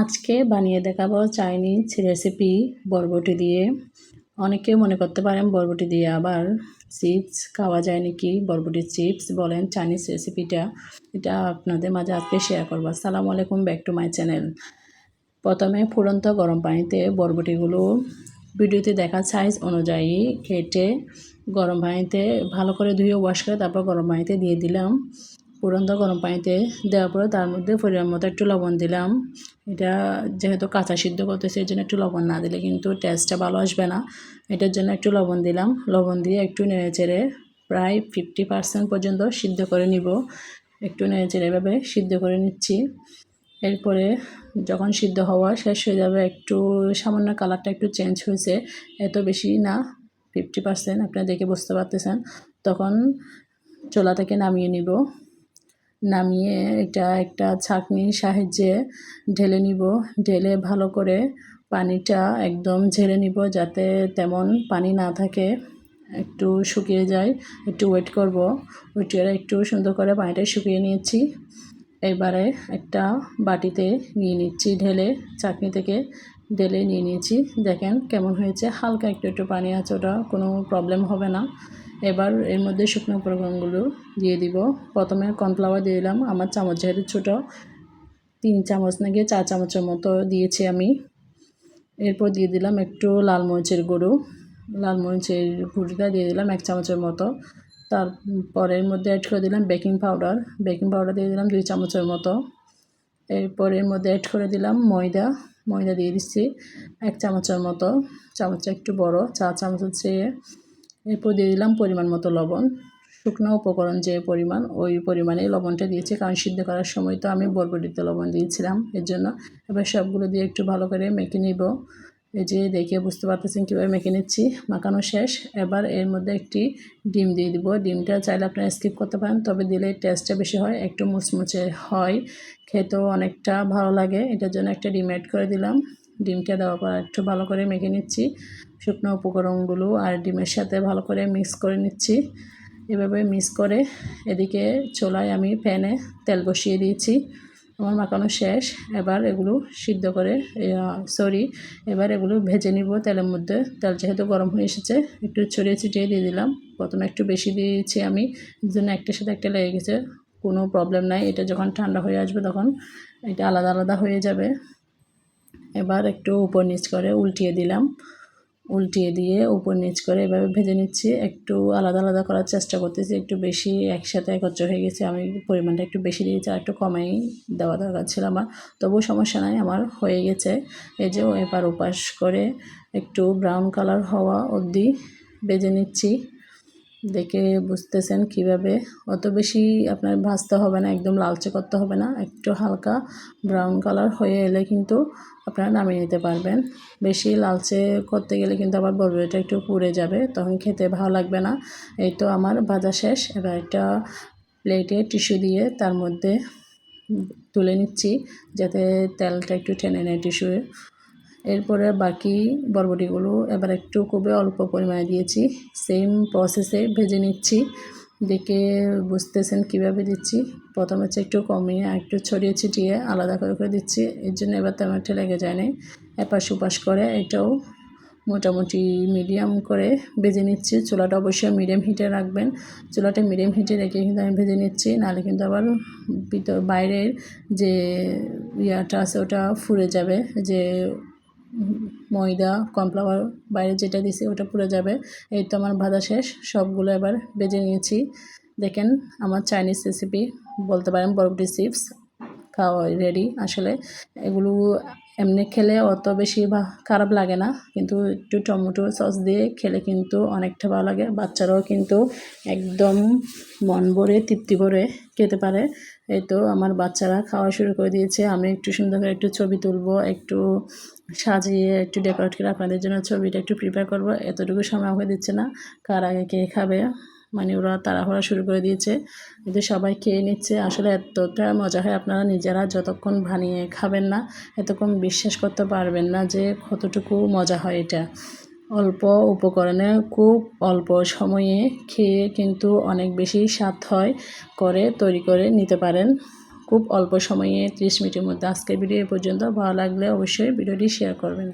আজকে বানিয়ে দেখাবো চাইনিজ রেসিপি বরবটি দিয়ে। অনেকে মনে করতে পারেন বরবটি দিয়ে আবার চিপস খাওয়া যায় নাকি? বরবটি চিপস বলেন চাইনিজ রেসিপিটা। এটা আপনাদের মাঝে আজকে শেয়ার করব। আসসালামু আলাইকুম ব্যাক টু মাই চ্যানেল প্রথমে ফুরন্ত গরম পানিতে বরবটিগুলো ভিডিওতে দেখা সাইজ অনুযায়ী কেটে গরম পানিতে ভালো করে ধুয়ে ওয়াশ করে তারপর গরম পানিতে দিয়ে দিলাম। ফুরন্ত গরম পানিতে দেওয়ার পরে তার মধ্যে পরিমাণ মতো একটু লবণ দিলাম। এটা যেহেতু কাঁচা সিদ্ধ করতেছে এই জন্য একটু লবণ না দিলে কিন্তু টেস্টটা ভালো আসবে না। এটার জন্য একটু লবণ দিলাম। লবণ দিয়ে একটু নেড়ে চেড়ে প্রায় ফিফটি পার্সেন্ট পর্যন্ত সিদ্ধ করে নিব। একটু নেড়ে চেড়ে এভাবে সিদ্ধ করে নিচ্ছি। এরপরে যখন সিদ্ধ হওয়া শেষ হয়ে যাবে, একটু সামান্য কালারটা একটু চেঞ্জ হয়েছে, এত বেশি না ফিফটি পার্সেন্ট আপনারা দেখে বুঝতে পারতেছেন। তখন চোলা থেকে নামিয়ে নিব। নামিয়ে এটা একটা ছাঁকনির সাহায্যে ঢেলে নিব। ঢেলে ভালো করে পানিটা একদম ঝেড়ে নিব যাতে তেমন পানি না থাকে। একটু শুকিয়ে যায়, একটু ওয়েট করব। ওয়েট করে একটু সুন্দর করে পানিটা শুকিয়ে নিয়েছি। এবারে একটা বাটিতে নিয়ে নিচ্ছি ঢেলে চাটনি থেকে ঢেলে নিয়ে নিয়েছি। দেখেন কেমন হয়েছে, হালকা একটু একটু পানি আছে ওটা, কোনো প্রবলেম হবে না। এবার এর মধ্যে শুকনো উপকরণগুলো দিয়ে দিব। প্রথমে কর্নফ্লাওয়ার দিয়ে দিলাম। আমার চামচ যেহেতু ছোটো তিন চামচ নাকি চার চামচের মতো দিয়েছি আমি। এরপর দিয়ে দিলাম একটু লাল মরিচের গুঁড়ো। লাল মরিচের গুঁড়োটা দিয়ে দিলাম এক চামচের মতো। তারপরের মধ্যে অ্যাড করে দিলাম বেকিং পাউডার বেকিং পাউডার দিয়ে দিলাম দুই চামচের মতো। এরপর এর মধ্যে অ্যাড করে দিলাম ময়দা। ময়দা দিয়ে দিচ্ছি এক চামচের মতো। চামচটা একটু বড়। চা চামচের চেয়ে এরপর দিয়ে দিলাম পরিমাণ মতো লবণ। শুকনো উপকরণ যে পরিমাণ, ওই পরিমাণেই লবণটা দিয়েছি, কারণ সিদ্ধ করার সময় তো আমি বরবটিতে লবণ দিয়েছিলাম, এর জন্য। এবার সবগুলো দিয়ে একটু ভালো করে মেখে নিব। এই যে দেখে বুঝতে পারতেছেন কীভাবে মেখে নিচ্ছি, মাখানো শেষ। এবার এর মধ্যে একটি ডিম দিয়ে দিব। ডিমটা চাইলে আপনারা স্কিপ করতে পারেন, তবে দিলে টেস্টটা বেশি হয়, একটু মুচমুচে হয়। খেতেও অনেকটা ভালো লাগে, এটার জন্য একটা ডিম অ্যাড করে দিলাম। ডিমটা দেওয়ার পর একটু ভালো করে মেখে নিচ্ছি। শুকনো উপকরণগুলো আর ডিমের সাথে ভালো করে মিক্স করে নিচ্ছি। এভাবে মিক্স করে এদিকে চোলায় আমি প্যানে তেল বসিয়ে দিয়েছি। আমার মাখানো শেষ। এবার এগুলো সিদ্ধ করে সরি এবার এগুলো ভেজে নিব তেলের মধ্যে। তেল যেহেতু গরম হয়ে এসেছে, একটু ছড়িয়ে ছিটিয়ে দিয়ে দিলাম। প্রথমে একটু বেশি দিয়েছি আমি। জন্য একটার সাথে একটা লেগে গেছে, কোনো প্রবলেম নাই। এটা যখন ঠান্ডা হয়ে আসবে তখন এটা আলাদা আলাদা হয়ে যাবে। এবার একটু উপর নিচ করে উল্টিয়ে দিলাম। উল্টিয়ে দিয়ে উপর নিচ করে এভাবে ভেজে নিচ্ছি। একটু আলাদা আলাদা করার চেষ্টা করতেছি, একটু বেশি একসাথে একত্র হয়ে গেছে। আমি পরিমাণটা একটু বেশি দিয়েছি আর একটু কমেই দেওয়া দরকার ছিল আমার। তবুও সমস্যা নাই, আমার হয়ে গেছে। এই যে এপার উপাস করে একটু ব্রাউন কালার হওয়া অবধি বেজে নিচ্ছি। দেখে বুঝতেছেন কীভাবে। অত বেশি আপনার ভাজতে হবে না, একদম লালচে করতে হবে না, একটু হালকা ব্রাউন কালার হয়ে এলে কিন্তু আপনারা নামিয়ে নিতে পারবেন। বেশি লালচে করতে গেলে কিন্তু আবার বরবটিটা একটু পুড়ে যাবে, তখন খেতে ভালো লাগবে না। এই তো আমার ভাজা শেষ, এবার একটা প্লেটে টিস্যু দিয়ে তার মধ্যে তুলে নিচ্ছি, যাতে তেলটা একটু টেনে নেয় টিস্যুয়ে এরপরে বাকি বরবটিগুলো এবার একটু খুবই অল্প পরিমাণে দিয়েছি সেম প্রসেসে ভেজে নিচ্ছি। দেখে বুঝতেছেন কীভাবে দিচ্ছি। প্রথম হচ্ছে একটু কমিয়ে একটু ছড়িয়ে ছিটিয়ে আলাদা করে করে দিচ্ছি। এর জন্য এবার তেমন একটা লেগে যায় না এপাশ উপাশ করে এটাও মোটামুটি মিডিয়াম করে ভেজে নিচ্ছি। চুলাটা অবশ্যই মিডিয়াম হিটে রাখবেন। চুলাটা মিডিয়াম হিটে রেখে কিন্তু আমি ভেজে নিচ্ছি। নাহলে কিন্তু আবার ভিতর বাইরের যে ইয়াটা আছে ওটা ফুরে যাবে। যে ময়দা, কর্নফ্লাওয়ার, বাইরে যেটা দিছি ওটা পুড়ে যাবে। এই তো আমার ভাজা শেষ, সবগুলো এবার বেজে নিয়েছি। দেখেন আমার চাইনিজ রেসিপি বলতে পারেন বরবটি চিপস খাওয়া রেডি আসলে। এগুলো এমনি খেলে অত বেশি খারাপ লাগে না। কিন্তু একটু টমেটো সস দিয়ে খেলে কিন্তু অনেকটা ভালো লাগে। বাচ্চারাও কিন্তু একদম মন ভরে, তৃপ্তি করে খেতে পারে। এই তো আমার বাচ্চারা খাওয়া শুরু করে দিয়েছে। আমি একটু সুন্দর করে একটু ছবি তুলবো, একটু সাজিয়ে, একটু ডেকোরেট করে আপনাদের জন্য ছবিটা একটু প্রিপেয়ার করব। এতটুকু সময় আমাকে দিচ্ছে না। কার আগে কে খাবে? মানে ওরা তাড়াহুড়া শুরু করে দিয়েছে। কিন্তু সবাই খেয়ে নিচ্ছে। আসলে এতটা মজা হয় আপনারা নিজেরা যতক্ষণ বানিয়ে খাবেন না, এতক্ষণ বিশ্বাস করতে পারবেন না যে কতটুকু মজা হয় এটা। অল্প উপকরণে, খুব অল্প সময়ে খেয়ে কিন্তু অনেক বেশি স্বাদ হয় করে তৈরি করে নিতে পারেন। খুব অল্প সময়ে ত্রিশ মিনিটের মধ্যে। আজকের ভিডিও এ পর্যন্ত। ভালো লাগলে অবশ্যই ভিডিওটি শেয়ার করবেন।